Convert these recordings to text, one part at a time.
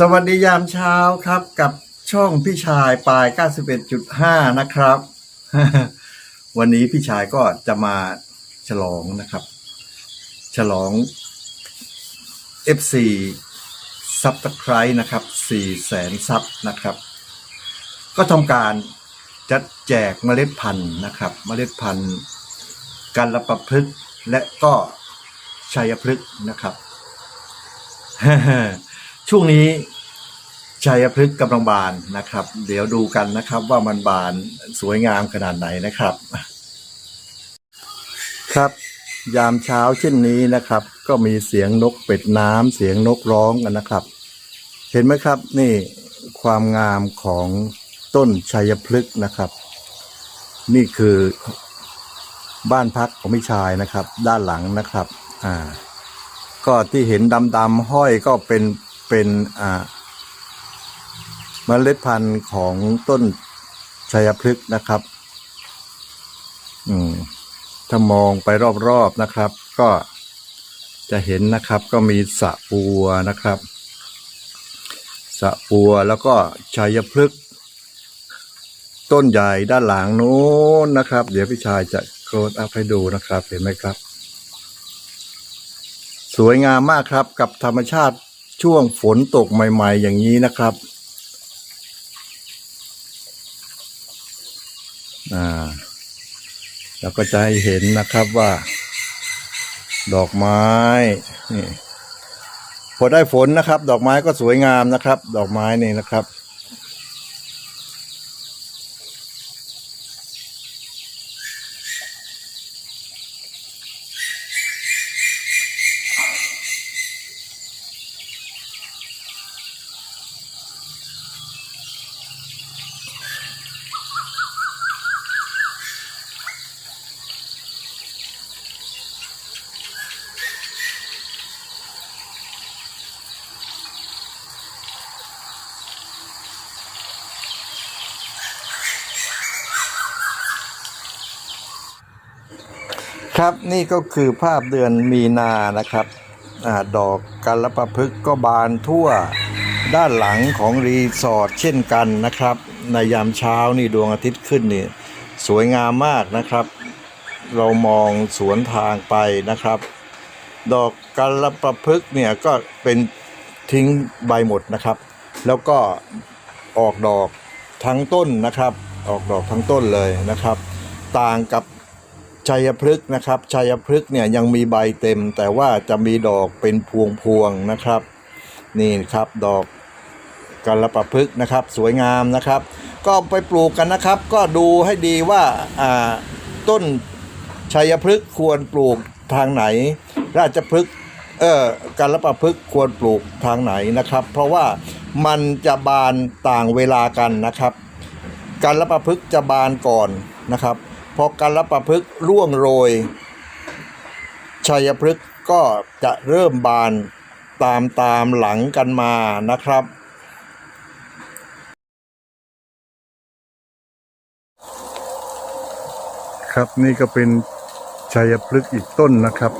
สวัสดียามเช้าครับกับช่องพี่ชายปลาย 91.5 นะครับ วันนี้พี่ชายก็จะมาฉลองนะครับ ฉลอง FC ซับตะไคร้นะครับ 4 แสนซับนะครับ ก็ทำการจะแจกเมล็ดพันธุ์นะครับ เมล็ดพันธุ์การละประพฤกษ์และก็ชัยพฤกษ์นะครับ ช่วงนี้ชัยพฤกษ์กำลังบานนะครับ เดี๋ยวดูกันนะครับว่ามันบานสวยงามขนาดไหนนะครับ ครับ ยามเช้าเช่นนี้นะครับ ก็มีเสียงนกเป็ดน้ำเสียงนกร้องกันนะครับ เห็นไหมครับนี่ความงามของต้นชัยพฤกษ์นะครับ นี่คือบ้านพักของพี่ชายนะครับ ด้านหลังนะครับ อ่า ก็ที่เห็นดำๆห้อยก็เป็น เป็นเมล็ดพันธุ์ของต้นชัยพฤกษ์นะครับ อืมถ้ามองไปรอบๆนะครับ ก็จะเห็นนะครับ ก็มีสะบัวนะครับสะบัวแล้วก็ชัยพฤกษ์ต้นใหญ่ด้านหลังนู้นนะครับ เดี๋ยวพี่ชายจะโกรธอัพให้ดูนะครับ เห็นไหมครับ สวยงามมากครับกับธรรมชาติ ช่วงฝนตกใหม่ ๆ อย่างนี้นะครับอ่าแล้วก็จะให้เห็นนะครับว่า ดอกไม้นี่พอได้ฝนนะครับ ดอกไม้ก็สวยงามนะครับ ดอกไม้นี่นะครับ ครับนี่ก็คือภาพเดือนมีนานะครับอดอกกัลปะพฤกษ์ก็บานทั่วด้านหลังของรีสอร์ทเช่นกันนะครับ ในยามเช้านี่ดวงอาทิตย์ขึ้นนี่สวยงามมากนะครับ เรามองสวนทางไปนะครับ ดอกกัลปะพฤกษ์เนี่ยก็เป็นทิ้งใบหมดนะครับ แล้วก็ออกดอกทั้งต้นนะครับ ออกดอกทั้งต้นเลยนะครับ ต่างกับ ชัยพฤกษ์นะครับชัยพฤกษ์เนี่ยยังมีใบเต็ม แต่ว่าจะมีดอกเป็นพวงพวงๆนะครับ นี่ครับดอกกัลปะพฤกษ์นะครับ สวยงามนะครับ ก็ไปปลูกกันนะครับ ก็ดูให้ดีว่าต้นชัยพฤกษ์ควรปลูกทางไหน ราชพฤกษ์เออกัลปะพฤกษ์ควรปลูกทางไหนนะครับ เพราะว่ามันจะบานต่างเวลากันนะครับการละประพฤกษ์จะบานก่อนนะครับ พอการละประพฤกษ์ร่วงโรย ชัยพฤกษ์ก็จะเริ่มบานตามตามหลังกันมานะครับ ครับนี่ก็เป็นชัยพฤกษ์อีกต้นนะครับ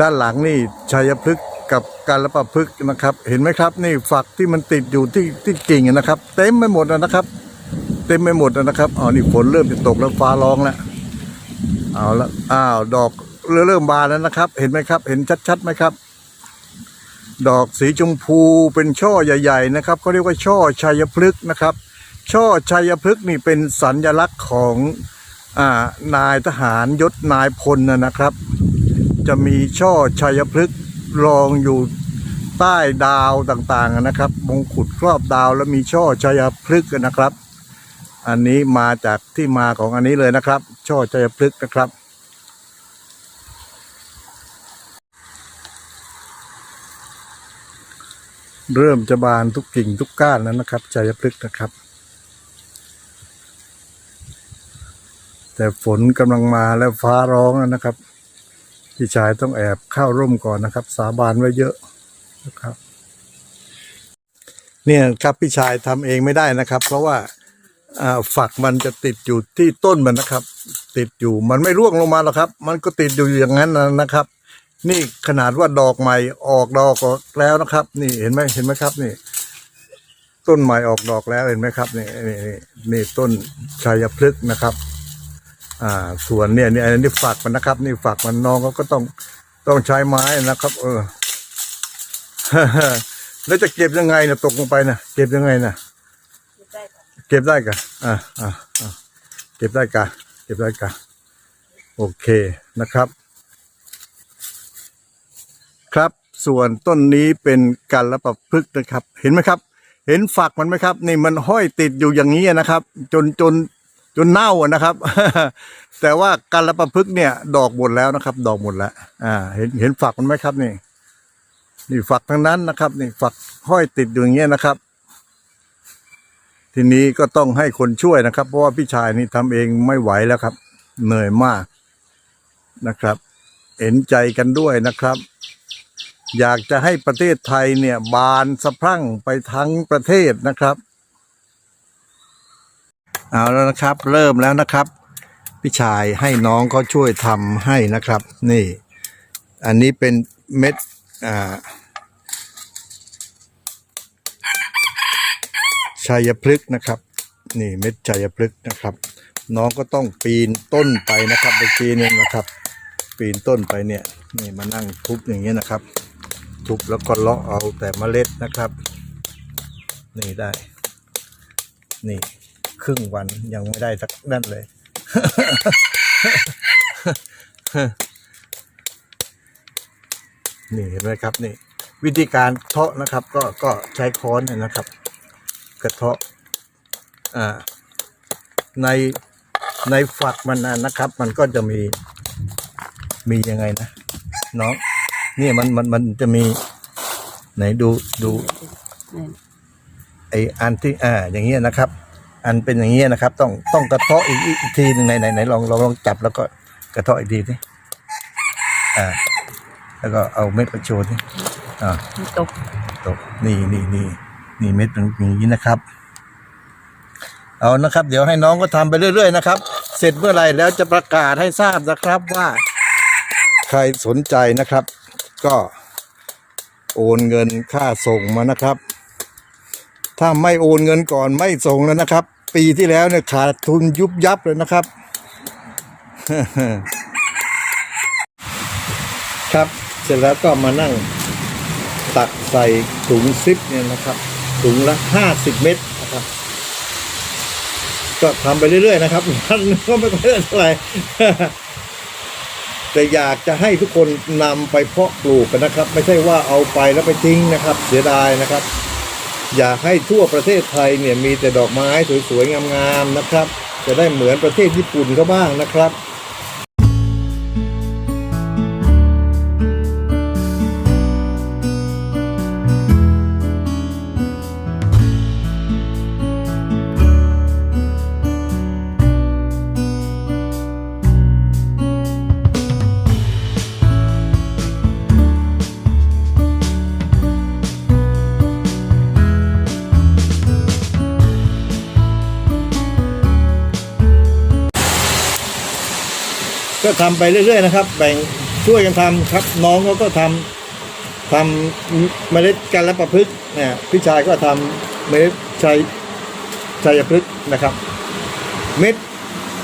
ด้านหลังนี่ชัยพฤกษ์กับการละประพฤกษ์นะครับ เห็นไหมครับ นี่ฝักที่มันติดอยู่ที่ที่กิ่งนะครับ เต็มไปหมดนะครับ เต็มไปหมดนะครับอ๋อนี่ฝนเริ่มจะตกแล้วฟ้าร้องแล้วเอาละอ้าวดอกเริ่มบานแล้วนะครับ เห็นไหมครับ เห็นชัดๆไหมครับ ดอกสีชมพูเป็นช่อใหญ่ ๆ นะครับเขาเรียกว่าช่อชัยพฤกษ์นะครับ ช่อชัยพฤกษ์นี่เป็นสัญลักษณ์ของอ่านายทหารยศนายพลนะนะครับ จะมีช่อชัยพฤกษ์รองอยู่ใต้ดาวต่างๆนะครับ มงกุฎครอบดาวแล้วมีช่อชัยพฤกษ์นะครับ อันนี้มาจากที่มาของอันนี้เลยนะครับ ช่อชัยพฤกษ์นะครับ เริ่มจะบานทุกกิ่งทุกก้านแล้วนะครับชัยพฤกษ์นะครับ แต่ฝนกำลังมาแล้วฟ้าร้องแล้วนะครับพี่ชายต้องแอบเข้าร่มก่อนนะครับ สาบานไว้เยอะนะครับ เนี่ยครับพี่ชายทำเองไม่ได้นะครับ เพราะว่า ฝักมันจะติดอยู่ที่ต้นมันนะครับ ติดอยู่มันไม่ร่วงลงมาหรอกครับ มันก็ติดอยู่อย่างนั้นนะครับ นี่ขนาดว่าดอกใหม่ออกดอกแล้วนะครับ นี่เห็นไหมเห็นไหมครับ นี่ ต้นใหม่ออกดอกแล้วเห็นไหมครับ นี่นี่นี่นี่ต้นชัยพฤกษ์นะครับ อ่า ส่วนเนี่ยนี่อันนี้ฝักมันนะครับ นี่ฝักมันน้องเขาก็ต้องต้องใช้ไม้นะครับ เออแล้วจะเก็บยังไงนะตกลงไปนะเก็บยังไงนะ่ะ เก็บได้กะอ่าอ่าอ่าเก็บได้กะเก็บได้กะโอเคนะครับ ครับส่วนต้นนี้เป็นกันละประพฤกนะครับ เห็นไหมครับ เห็นฝักมันไหมครับ นี่มันห้อยติดอยู่อย่างนี้นะครับ จนจนจนเน่านะครับ แต่ว่ากันละประพฤกเนี่ย ดอกหมดแล้วนะครับ ดอกหมดแล้ว อ่า เห็นเห็นฝักมันไหมครับนี่ นี่ฝักทั้งนั้นนะครับ นี่ฝักห้อยติดอยู่อย่างเงี้ยนะครับ ทีนี้ก็ต้องให้คนช่วยนะครับ เพราะว่าพี่ชายนี่ทำเองไม่ไหวแล้วครับ เหนื่อยมากนะครับ เห็นใจกันด้วยนะครับ อยากจะให้ประเทศไทยเนี่ย บานสะพรั่งไปทั้งประเทศนะครับ เอาแล้วนะครับ เริ่มแล้วนะครับ พี่ชายให้น้องเขาช่วยทำให้นะครับ นี่ อันนี้เป็นเม็ดอ่า ชัยพฤกษ์นะครับ นี่เม็ดชัยพฤกษ์นะครับ น้องก็ต้องปีนต้นไปนะครับเมื่อกี้เนี่ยนะครับ ปีนต้นไปเนี่ยนี่มานั่งทุบอย่างเงี้ยนะครับ ทุบแล้วก็เลาะเอาแต่เมล็ดนะครับ นี่ได้ นี่ ครึ่งวันยังไม่ได้สักนั่นเลยนี่เห็นไหมครับนี่ วิธีการเทาะนะครับ ก็ก็ใช้ค้อนนะครับ กระเทาะอ่าในในฝักมันน่ะนะครับ มันก็จะมีมียังไงนะน้องเนี่ยมันมันมันจะมี ไหนดูดูนี่ไออันที่อ่าอย่างเงี้ยนะครับ อันเป็นอย่างเงี้ยนะครับ ต้องต้องกระเทาะอีกอีกทีหนึ่งไหนไหนไหนลองลองลองจับแล้วก็กระเทาะอีกทีสิอ่า แล้วก็เอาเม็ดมาโชว์สิอ่ามันตกตกนี่นี่นี่ นี่เม็ดเป็นอย่างนี้นะครับ เอานะครับ เดี๋ยวให้น้องก็ทำไปเรื่อยๆนะครับ เสร็จเมื่อไหร่แล้วจะประกาศให้ทราบนะครับว่า ใครสนใจนะครับ ก็โอนเงินค่าส่งมานะครับ ถ้าไม่โอนเงินก่อนไม่ส่งแล้วนะครับ ปีที่แล้วเนี่ยขาดทุนยุบยับเลยนะครับ ครับเสร็จแล้วก็มานั่งตักใส่ถุงซิปเนี่ยนะครับ ถุงละห้าสิบเม็ดนะครับ ก็ทำไปเรื่อยๆนะครับมันก็ไม่ค่อยได้เท่าไหร่แต่อยากจะให้ทุกคนนำไปเพาะปลูกกันนะครับ ไม่ใช่ว่าเอาไปแล้วไปทิ้งนะครับ เสียดายนะครับ อยากให้ทั่วประเทศไทยเนี่ยมีแต่ดอกไม้สวยๆงามๆนะครับ จะได้เหมือนประเทศญี่ปุ่นเขาบ้างนะครับ ก็ทำไปเรื่อยๆนะครับ แบ่งช่วยกันทำครับน้องเขาก็ทำทำเมล็ดกันและประพฤกษ์เนี่ยพี่ชายก็ทำเมล็ดชัยชัยพฤกษ์นะครับ เม็ด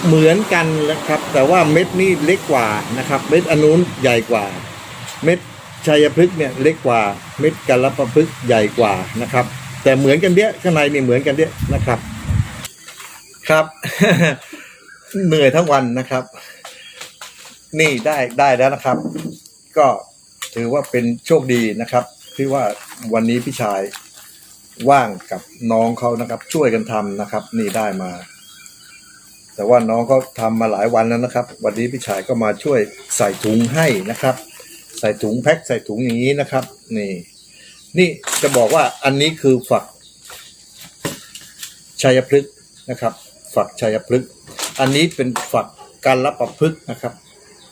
เหมือนกันนะครับ แต่ว่าเม็ดนี่เล็กกว่านะครับ เม็ดอนนุนใหญ่กว่า เม็ดชัยพฤกษ์เนี่ยเล็กกว่า เม็ดกันละประพฤกษ์ใหญ่กว่านะครับ แต่เหมือนกันเนี้ยข้างในนี่เหมือนกันเนี้ยนะครับ ครับ เหนื่อยทั้งวันนะครับ นี่ได้ได้แล้วนะครับ ก็ถือว่าเป็นโชคดีนะครับ ที่ว่าวันนี้พี่ชายว่างกับน้องเขานะครับ ช่วยกันทำนะครับ นี่ได้มา แต่ว่าน้องเขาทำมาหลายวันแล้วนะครับ วันนี้พี่ชายก็มาช่วยใส่ถุงให้นะครับ ใส่ถุงแพ็คใส่ถุงอย่างนี้นะครับ นี่ นี่จะบอกว่าอันนี้คือฝักชัยพฤกษ์นะครับ ฝักชัยพฤกษ์อันนี้เป็นฝักการรับประพฤกษ์นะครับ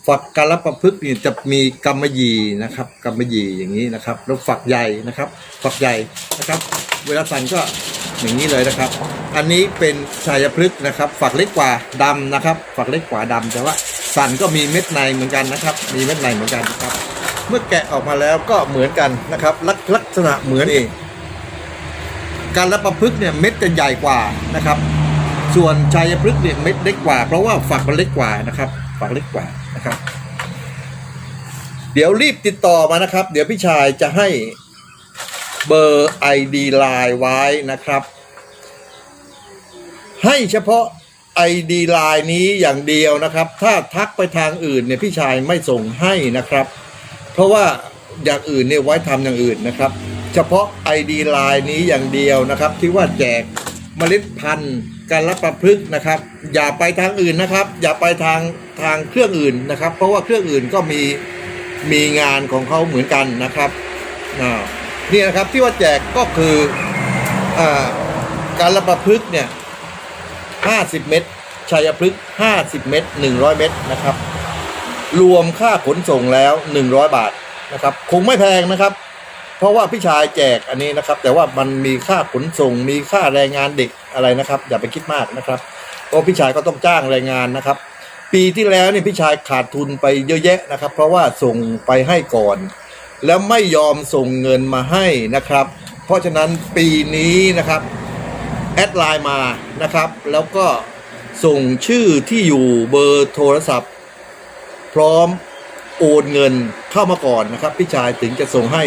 ฝักการรับประพฤกษ์นี่ยจะมีกำมะหยี่นะครับกำมะหยี่อย่างนี้นะครับ แล้วฝักใหญ่นะครับ ฝักใหญ่นะครับ เวลาสั่นก็อย่างนี้เลยนะครับ อันนี้เป็นชัยพฤกษ์นะครับ ฝักเล็กกว่าดำนะครับ ฝักเล็กกว่าดำแต่ว่าสั่นก็มีเม็ดในเหมือนกันนะครับ มีเม็ดในเหมือนกันนะครับ เมื่อแกะออกมาแล้วก็เหมือนกันนะครับลักษณะเหมือนเองการรับประพฤกษ์เนี่ยเม็ดจะใหญ่กว่านะครับ ส่วนชัยพฤกษ์เนี่ยเม็ดเล็กกว่า เพราะว่าฝักมันเล็กกว่านะครับ ฝักเล็กกว่า นะครับ เดี๋ยวรีบติดต่อมานะครับ เดี๋ยวพี่ชายจะให้เบอร์ ID ไลน์ไว้นะครับ ให้เฉพาะ ID ไลน์นี้อย่างเดียวนะครับ ถ้าทักไปทางอื่นเนี่ยพี่ชายไม่ส่งให้นะครับ เพราะว่าอย่างอื่นเนี่ยไว้ทำอย่างอื่นนะครับ เฉพาะ ID ไลน์นี้อย่างเดียวนะครับ ที่ว่าแจกเมล็ดพันธุ์ การรับประพฤกนะครับ อย่าไปทางอื่นนะครับ อย่าไปทางทางเครื่องอื่นนะครับ เพราะว่าเครื่องอื่นก็มีมีงานของเขาเหมือนกันนะครับนี่นะครับที่ว่าแจกก็คืออการรับประพฤกเนี่ย50เม็ดชัยพฤกษ์50เม็ด100เม็ดนะครับ รวมค่าขนส่งแล้ว100บาทนะครับ คงไม่แพงนะครับ ราะว่าพี่ชายแจกอันนี้นะครับ แต่ว่ามันมีค่าขนส่ง มีค่าแรงงานเด็กอะไรนะครับ อย่าไปคิดมากนะครับเพราะพี่ชายก็ต้องจ้างแรงงานนะครับ ปีที่แล้วเนี่ยพี่ชายขาดทุนไปเยอะแยะนะครับ เพราะว่าส่งไปให้ก่อน แล้วไม่ยอมส่งเงินมาให้นะครับ เพราะฉะนั้นปีนี้นะครับแอดไลน์มานะครับ แล้วก็ส่งชื่อที่อยู่เบอร์โทรศัพท์ พร้อมโอนเงินเข้ามาก่อนนะครับ พี่ชายถึงจะส่งให้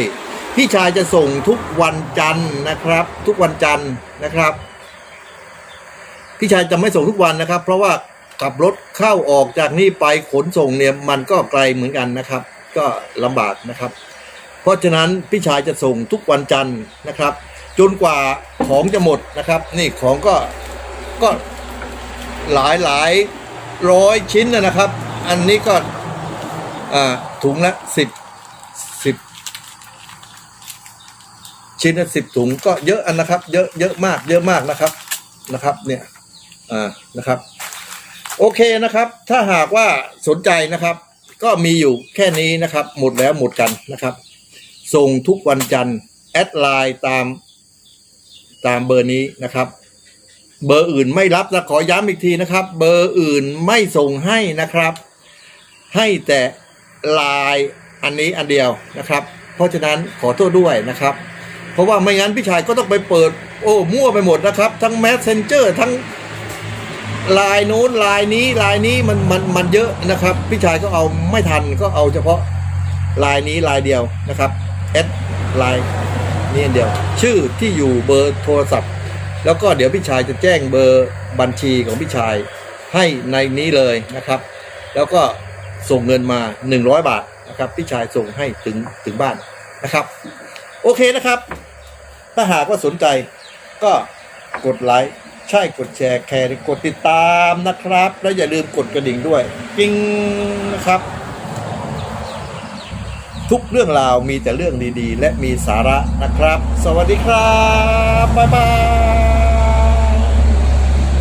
พี่ชายจะส่งทุกวันจันทร์นะครับ ทุกวันจันทร์นะครับ พี่ชายจะไม่ส่งทุกวันนะครับ เพราะว่าขับรถเข้าออกจากนี่ไปขนส่งเนี่ยมันก็ไกลเหมือนกันนะครับ ก็ลำบากนะครับ เพราะฉะนั้นพี่ชายจะส่งทุกวันจันทร์นะครับ จนกว่าของจะหมดนะครับ นี่ของก็ก็หลายหลายร้อยชิ้นนะครับ อันนี้ก็อ่าถุงละสิบ ชิ้นละสิบถุงก็เยอะอันนะครับ เยอะเยอะมาก เยอะมากนะครับนะครับ เนี่ยอ่านะครับ โอเคนะครับ ถ้าหากว่าสนใจนะครับ ก็มีอยู่แค่นี้นะครับ หมดแล้วหมดกันนะครับ ส่งทุกวันจันทร์แอดไลน์ตามตามเบอร์นี้นะครับ เบอร์อื่นไม่รับนะขอย้ำอีกทีนะครับ เบอร์อื่นไม่ส่งให้นะครับ ให้แต่ไลน์อันนี้อันเดียวนะครับ เพราะฉะนั้นขอโทษด้วยนะครับ เพราะว่าไม่งั้นพี่ชายก็ต้องไปเปิด โอ้ มั่วไปหมดนะครับ ทั้ง Messenger ทั้งไลน์นู้นลน์นี้ลน์นี้มันมันมันเยอะนะครับ พี่ชายก็เอาไม่ทันก็เอาเฉพาะลน์นี้ลน์เดียวนะครับแอดลน์นี่อันเดียว ชื่อที่อยู่เบอร์โทรศัพท์ แล้วก็เดี๋ยวพี่ชายจะแจ้งเบอร์บัญชีของพี่ชายให้ในนี้เลยนะครับ แล้วก็ส่งเงินมา 100 บาทนะครับพี่ชายส่งให้ถึงถึงบ้านนะครับ โอเคนะครับ ถ้าหากว่าสนใจก็กดไลค์ใช่กดแชร์แคร์กดติดตามนะครับ แล้วอย่าลืมกดกระดิ่งด้วยกิ้งนะครับ ทุกเรื่องราวมีแต่เรื่องดีๆ และมีสาระนะครับ สวัสดีครับ บ๊ายบาย